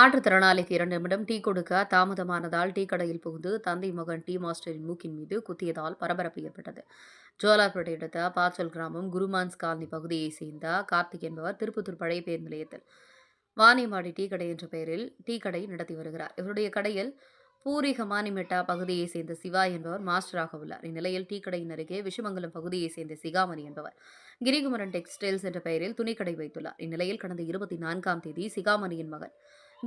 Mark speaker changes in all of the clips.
Speaker 1: மாற்றுத்திறனாளிக்கு இரண்டு நிமிடம் டீ கொடுக்க தாமதமானதால் டீ கடையில் புகுந்து தந்தை மகன் டீ மாஸ்டரின் மூக்கின் மீது குத்தியதால் பரபரப்பு ஏற்பட்டது. ஜோலார்பேட்டை அடுத்த பாச்சல் கிராமம் குருமான்ஸ் காலனி பகுதியை சேர்ந்த கார்த்திக் என்பவர் திருப்பத்தூர் பழைய பேருந்து நிலையத்தில் வாணிமாடி டீ கடை என்ற பெயரில் டீ கடை நடத்தி வருகிறார். இவருடைய கடையில் பூரி ஹமானிமெட்டா பகுதியை சேர்ந்த சிவா என்பவர் மாஸ்டராக உள்ளார். இந்நிலையில் டீ கடையின் அருகே விஷமங்கலம் பகுதியை சேர்ந்த சிகாமணி என்பவர் கிரிகுமரன் டெக்ஸ்டைல்ஸ் என்ற பெயரில் துணிக்கடை வைத்துள்ளார். இந்நிலையில் கடந்த இருபத்தி நான்காம் தேதி சிகாமணியின் மகன்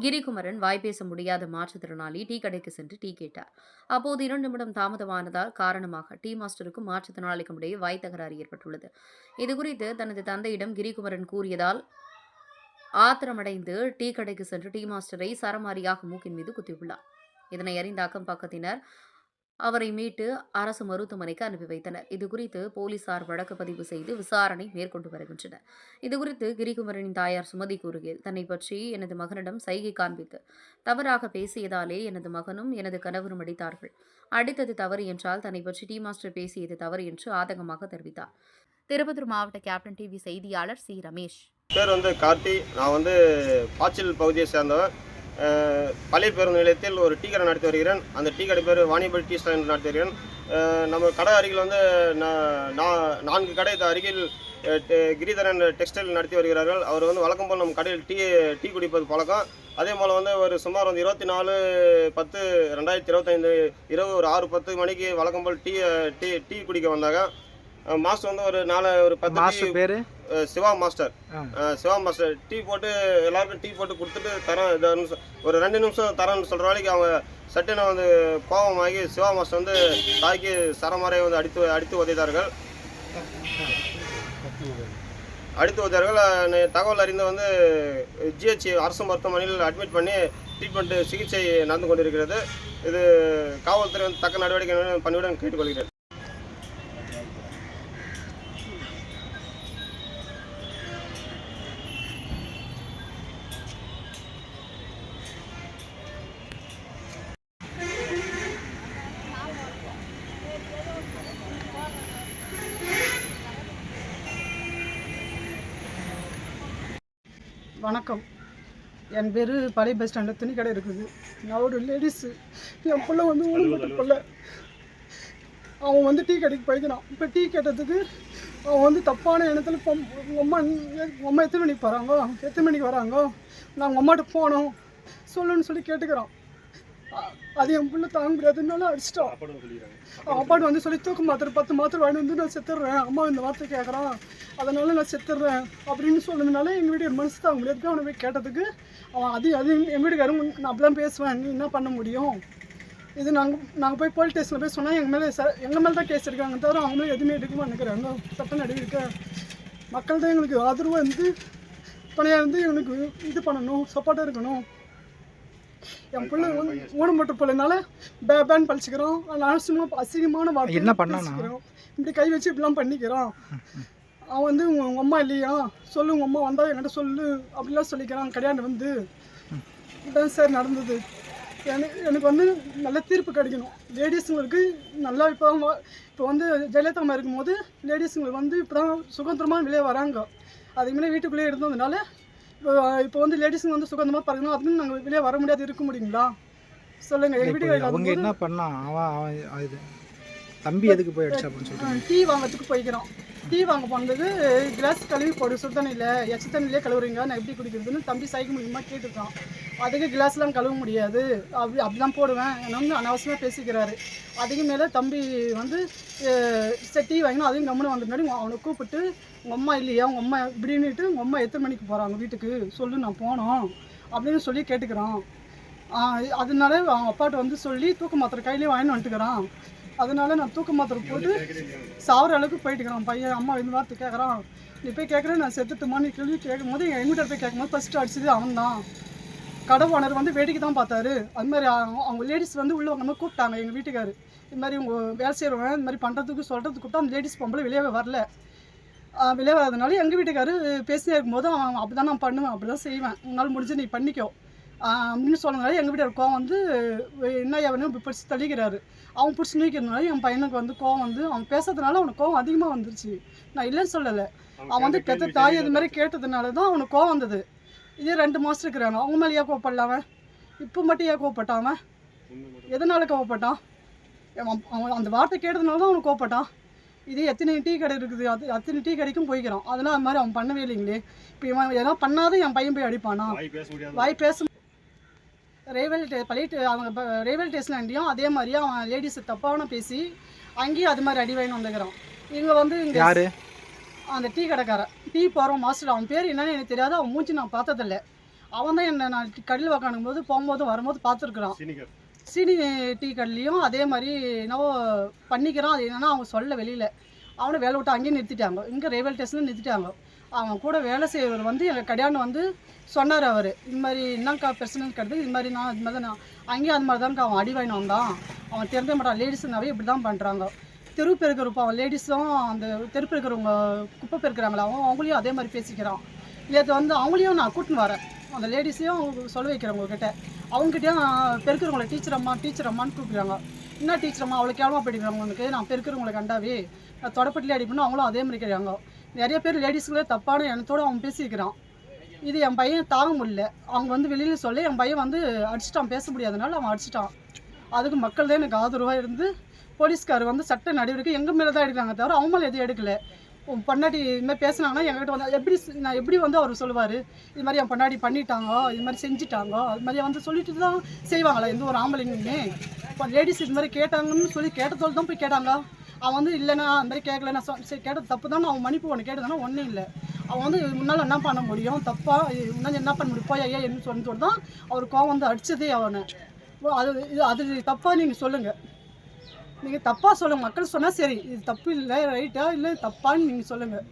Speaker 1: கிரிகுமரன் வாய்ப்பேச முடியாத மாற்றுத்திறனாளி டீ கடைக்கு சென்று டீ கேட்டார். அப்போது இரண்டு நிமிடம் தாமதமானதால் காரணமாக டீ மாஸ்டருக்கும் மாற்றுத்திறனாளிக்கும் இடையே வாய் தகராறு ஏற்பட்டுள்ளது. இதுகுறித்து தனது தந்தையிடம் கிரிகுமரன் கூறியதால் ஆத்திரமடைந்து டீ கடைக்கு சென்று டீ மாஸ்டரை சரமாரியாக மூக்கின் மீது குத்தியுள்ளார். இதனை அறிந்த அக்கம் பக்கத்தினர் அவரை மீட்டு அரசு மருத்துவமனைக்கு அனுப்பி வைத்தனர். இதுகுறித்து போலீசார் வழக்கு பதிவு செய்து விசாரணை மேற்கொண்டு வருகின்றனர். இதுகுறித்து கிரிகுமரனின் தாயார் சுமதி கூறுகையில் தன்னை பற்றி எனது மகனிடம் சைகை காண்பித்து தவறாக பேசியதாலே எனது மகனும் எனது கணவரும் அடித்தார்கள். அடித்தது தவறு என்றால் தன்னை பற்றி டி மாஸ்டர் பேசியது தவறு என்று ஆதங்கமாக தெரிவித்தார். திருப்பத்தூர் மாவட்ட கேப்டன் டிவி செய்தியாளர் சி. ரமேஷ்.
Speaker 2: பேர் வந்து கார்த்தி. நான் வந்து பாச்சில் பகுதியை சேர்ந்தவன். பழைய பேருந்து நிலையத்தில் ஒரு டீ கடை நடத்தி வருகிறேன். அந்த டீ கடை பேர் வாணிபல் டீ ஸ்டாண்ட் நடத்தி வருகிறேன். நம்ம கடை அருகில் வந்து நான்கு கடை அருகில் கிரிதரன் டெக்ஸ்டைல் நடத்தி வருகிறார்கள். அவர் வந்து வழக்கம் போல் நம்ம கடையில் டீ டீ குடிப்பது பழக்கம். அதே போல் வந்து ஒரு சுமார் வந்து இருபத்தி நாலு பத்து ரெண்டாயிரத்தி இருபத்தைந்து இரவு ஒரு ஆறு பத்து மணிக்கு வழக்கம் போல் டீ டீ டீ குடிக்க வந்தாங்க. மாஸ்டர் வந்து ஒரு நாலு ஒரு பத்து
Speaker 3: மாஸ்டர் பேரு?
Speaker 2: Siva master. Siva master tea போட்டு எல்லாருக்கும் டீ போட்டு கொடுத்துட்டு தரேன். இதை நிமிஷம் ஒரு ரெண்டு நிமிஷம் தரேன்னு சொல்கிற வரைக்கும் அவங்க சட்டுன்னு வந்து கோபமாகி சிவா மாஸ்டர் வந்து தாக்கி சரமாரையை வந்து அடித்து அடித்து உதைத்தார்கள். அடித்து உதைத்தார்கள். தகவல் அறிந்து வந்து ஜிஹெச் அரசு மருத்துவமனையில் அட்மிட் பண்ணி ட்ரீட்மெண்ட் சிகிச்சை நடந்து கொண்டிருக்கிறது. இது காவல்துறை வந்து தக்க நடவடிக்கை பண்ணிவிட கேட்டுக்கொள்கிறேன்.
Speaker 4: வணக்கம். என் பேர் பழைய பஸ் ஸ்டாண்டில் துணி கடை இருக்குது. நான் ஒரு லேடிஸு என் பிள்ளை வந்து ஊனப்பட்ட பிள்ளை அவன் வந்து டீ கடைக்கு படிக்கிறான் இப்போ டீ கேட்டதுக்கு அவன் வந்து தப்பான இடத்துல இப்போ உங்கள் அம்மா அம்மா எத்தனை மணிக்கு போகிறாங்க எத்தனை மணிக்கு வராங்க? நாங்கள் உங்கள் அம்மாட்ட போகணும். சொல்லுன்னு சொல்லி கேட்டுக்கிறான். அது என் பிள்ளை தாங்க முடியாதுனால அடிச்சிட்டான் அவன் அப்பாட்டு வந்து சொல்லி தூக்க மாத்திரை பத்து மாத்திரை வாங்கி வந்து நான் செத்துடுறேன் அம்மா இந்த வார்த்தை கேட்குறான் அதனால நான் செத்துடுறேன் அப்படின்னு சொன்னதுனால எங்கள் வீட்டுக்கு மனசு தாங்க முடியாதுக்கு அவனை போய் கேட்டதுக்கு அவன் அது அது எங்கள் வீட்டுக்காரன் நான் அப்படி தான் பேசுவேன். நீ என்ன பண்ண முடியும்? இது நாங்கள் நாங்கள் போய் போலீஸ் ஸ்டேஷனில் போய் சொன்னால் எங்கள் மேலே ச எங்கள் மேலே தான் கேஸ் எடுக்காங்க தவிர அவங்க மேலே எதுவுமே எடுக்க மாட்டேங்கிறாங்க. சட்ட நடவடிக்கை மக்கள் தான் எங்களுக்கு ஆதரவாக இருந்து துணையாக இருந்து எங்களுக்கு இது பண்ணணும் சப்போர்ட்டாக இருக்கணும். என் பிள்ளை வந்து ஊனப்பட்ட பிள்ளைனால பே பேன் பழிச்சுக்கிறோம். அசிங்கமாக அசிங்கமான வார்த்தை
Speaker 3: என்ன பண்ணானா?
Speaker 4: இப்படி கை வச்சு இப்படிலாம் பண்ணிக்கிறான். அவன் வந்து உங்க உங்க அம்மா இல்லையா? சொல்லு உங்க அம்மா வந்தா என்கிட்ட சொல்லு அப்படிலாம் சொல்லிக்கிறான். கிடையாது வந்து. இதான் சார் நடந்தது. எனக்கு எனக்கு வந்து நல்ல தீர்ப்பு கிடைக்கணும். லேடிஸுங்களுக்கு நல்லா இப்போ இப்போ வந்து ஜெயலலிதா அம்மா இருக்கும்போது லேடிஸுங்களுக்கு வந்து இப்போ தான் சுதந்திரமாக வெளியே வராங்க. அதுக்கு முன்னாடி வீட்டுக்குள்ளேயே இருந்ததுனால இப்போ வந்து லேடிஸுங்க வந்து சுதந்திரமாக பார்க்கணும் அதுக்கு நாங்கள் வெளியே வர முடியாது. இருக்க முடியுங்களா? சொல்லுங்கள் எங்கள் வீட்டுக்கு
Speaker 3: அவங்க என்ன பண்ணா? அவன் அவன் இது தம்பி எதுக்கு போய் அடிச்சா அப்படின்னு சொல்லிட்டு
Speaker 4: டீ வாங்கிறதுக்கு போய்க்கிறோம். டீ வாங்க போனது கிளாஸ் கழுவி போடு சுடு தண்ணியில் எச்ச தண்ணியிலே கழுவுறீங்க நான் எப்படி குடிக்கிறதுன்னு தம்பி சைக்கிள் மூலியமாக கேட்டுருக்கான் அதுக்கு கிளாஸ்லாம் கழுவ முடியாது. அப்படி அப்படி தான் போடுவேன் என்ன வந்து அனாவசியமாக பேசிக்கிறாரு. அதுக்கு மேலே தம்பி வந்து சரி டீ வாங்கினா அதையும் கம்முன்னு வந்த முன்னாடி அவனை கூப்பிட்டு உங்கள் அம்மா இல்லையா? உங்கள் அம்மா இப்படின்னுட்டு உங்கள் அம்மா எத்தனை மணிக்கு போகிறாங்க வீட்டுக்கு? சொல்லு நான் போனோம். அப்படின்னு சொல்லி கேட்டுக்கிறான். அதனால அவன் அப்பாட்ட வந்து சொல்லி தூக்க மாத்திரை கையிலே வாங்கின்னு வந்துட்டுக்கிறான். அதனால நான் தூக்க மாத்திரை போட்டு சாவர அளவுக்கு போயிட்டுக்கிறான் பையன் அம்மா இந்த வார்த்தை கேட்குறான் நீ போய் கேட்குறேன் நான் செத்துட்டுமா? நீ கேள்வி கேட்கும் போது எங்கள் வீட்டை போய் கேட்கும்போது ஃபஸ்ட்டு அடிச்சது அவன் தான் கடை ஓனர் வந்து வேடிக்கை தான் பார்த்தாரு. அது மாதிரி அவங்க அவங்க லேடிஸ் வந்து உள்ளே வந்தவங்க கூப்பிட்டாங்க எங்கள் வீட்டுக்கார். இது மாதிரி உங்க வேலை செய்கிறவங்க இந்த மாதிரி பண்ணுறதுக்கு சொல்கிறதுக்கு கூப்பிட்டா அந்த லேடிஸ் பொம்பளை வெளியே வரல. ஆஹ் வெளியே வராதனால எங்கள் வீட்டுக்காரு பேசினே இருக்கும்போது அவன் அப்படி தான் நான் பண்ணுவேன் அப்படி தான் செய்வேன். உன்னால் முடிஞ்சு நீ பண்ணிக்கோ. அப்படின்னு சொன்னதுனால எங்கள் வீட்டுக்கார கோவம் வந்து "வெ- என்ன எவனும் இப்படி பிடிச்சி தள்ளிக்கிறாரு. அவன் பிடிச்சி நீக்கிறதுனால என் பையனுக்கு வந்து கோவம் வந்து அவன் பேசுறதுனால அவனுக்கு கோவம் அதிகமாக வந்துருச்சு. நான் இல்லைன்னு சொல்லலை. அவன் வந்து பெத்த தாய் இது மாதிரி கேட்டதுனால தான் அவனுக்கு கோவம் வந்தது. இதே ரெண்டு மாஸ்டர் இருக்கிறாங்க. அவங்க மேலே ஏன் கோவப்படலாம இப்போ மட்டும் ஏன் கோவப்பட்டான் அவன்? எதனால கோவப்பட்டான்? அவன் அவன் அந்த வார்த்தை கேட்டதுனால தான் அவனுக்கு கோவப்பட்டான். இதே எத்தனை டீ கடை இருக்குது. அது அத்தனை டீ கடைக்கும் போய்க்கிறான். அதெல்லாம் அது மாதிரி அவன் பண்ணவே இல்லைங்களே. இப்போ இவன் எதனா பண்ணாத என் பையன் போய் அடிப்பானா? வாய் பேச ரேவல் டே பழைய அவங்க ரேவல் டேஸ்லாண்டியும் அதே மாதிரியே அவன் லேடிஸை தப்பான பேசி அங்கேயும் அது மாதிரி அடி வாங்கி வந்துக்கிறான். இங்கே வந்து இங்கே
Speaker 3: யாரு?
Speaker 4: அந்த டீ கடைக்காரன் டீ போகிறோம் மாஸ்டர் அவன் பேர் என்னன்னு எனக்கு தெரியாது அவன் மூஞ்சி நான் பார்த்ததில்ல. அவன் தான் என்ன நான் கடையில் உக்காணும் போது போகும்போது வரும்போது பார்த்துருக்குறான். சீனி டீ கடையிலையும் அதே மாதிரி என்னவோ பண்ணிக்கிறான் அது என்னன்னா அவங்க சொல்ல வெளியில். அவனை வேலை விட்டு அங்கேயே நிறுத்திட்டாங்க. இங்கே ரயில்வே ஸ்டேஷனில் நிறுத்திட்டாங்க. அவன் கூட வேலை செய்கிறவர் வந்து எங்கள் கல்யாணம் வந்து சொன்னார் அவர். இது மாதிரி என்னக்கா பிரச்சனை கிடையாது இது மாதிரி நான் இது மாதிரி தான் நான் அங்கேயும் அது மாதிரி தான்க்கா அவன் அடி வாங்கிட்டு வந்தான் அவன் தெரிஞ்ச மாட்டான் லேடிஸுனாவே இப்படி தான் பண்ணுறாங்க தெரு பெருக்கிறப்ப அவன் லேடிஸும் அந்த தெரு பெருக்கிறவங்க குப்பை பெருக்கிறாங்களா அவன் அவங்களையும் அதே மாதிரி பேசிக்கிறான். நேற்று வந்து அவங்களையும் நான் கூட்டின்னு வரேன். அந்த லேடிஸையும் சொல்ல வைக்கிறேன் உங்ககிட்ட. அவங்ககிட்டயும் பெருக்கிறவங்களை டீச்சர் அம்மா டீச்சர் அம்மான்னு கூப்பிடுறாங்க. என்ன டீச்சர் அம்மா அவ்வளோ கேவலமாக படிக்கிறாங்க உனக்கு? நான் பெருக்கிறவங்களை கண்டாவே நான் தொடப்பட்டிலே அடிப்பணும் அவங்களும் அதே மாதிரி கிடையாங்க நிறைய பேர் லேடிஸுங்களே தப்பான எண்ணத்தோடு அவன் பேசிக்கிறான். இது என் பையன் தாங்க முடியல. அவங்க வந்து வெளியில் சொல்ல என் பையன் வந்து அடிச்சிட்டான் பேச முடியாதனால அவன் அடிச்சிட்டான். அதுக்கு மக்கள் தான் எனக்கு ஆதரவாக இருந்து போலீஸ்கார் வந்து சட்ட நடவடிக்கை எங்கள் மேலே தான் எடுக்கிறாங்க தவிர அவங்க மேலே எதுவும் எடுக்கலை. உன் பொண்டாட்டி இது மாதிரி என்கிட்ட வந்து எப்படி நான் எப்படி வந்து அவர் சொல்லுவார்? இது மாதிரி என் பொண்டாட்டி பண்ணிட்டாங்க இது மாதிரி செஞ்சுட்டாங்க அது மாதிரி வந்து சொல்லிட்டு தான் செய்வாங்களா? எந்த ஒரு ஆம்பளைங்களுமே. இப்போ லேடிஸ் இது மாதிரி கேட்டாங்கன்னு சொல்லி கேட்டதோடு தான் போய் கேட்டாங்க. அவன் வந்து இல்லைண்ணா அந்த மாதிரி கேட்கல நான் சொ- சரி கேட்டது தப்பு தான் அவன் மன்னிப்பு ஒன்று கேட்டதுனா ஒன்றும் இல்லை. அவன் வந்து முன்னால் என்ன பண்ண முடியும்? தப்பா முன்னாடி என்ன பண்ண முடியும்? போய் ஐயா என்ன சொன்னதோடு தான் அவர் கோவம் வந்து அடித்ததே அவனை. அது இது அது தப்பாக நீங்கள் சொல்லுங்கள் நீங்கள் தப்பாக சொல்லுங்கள் மக்கள் சொன்னால் சரி இது தப்பு இல்லை ரைட்டா இல்லை தப்பான்னு நீங்கள் சொல்லுங்கள்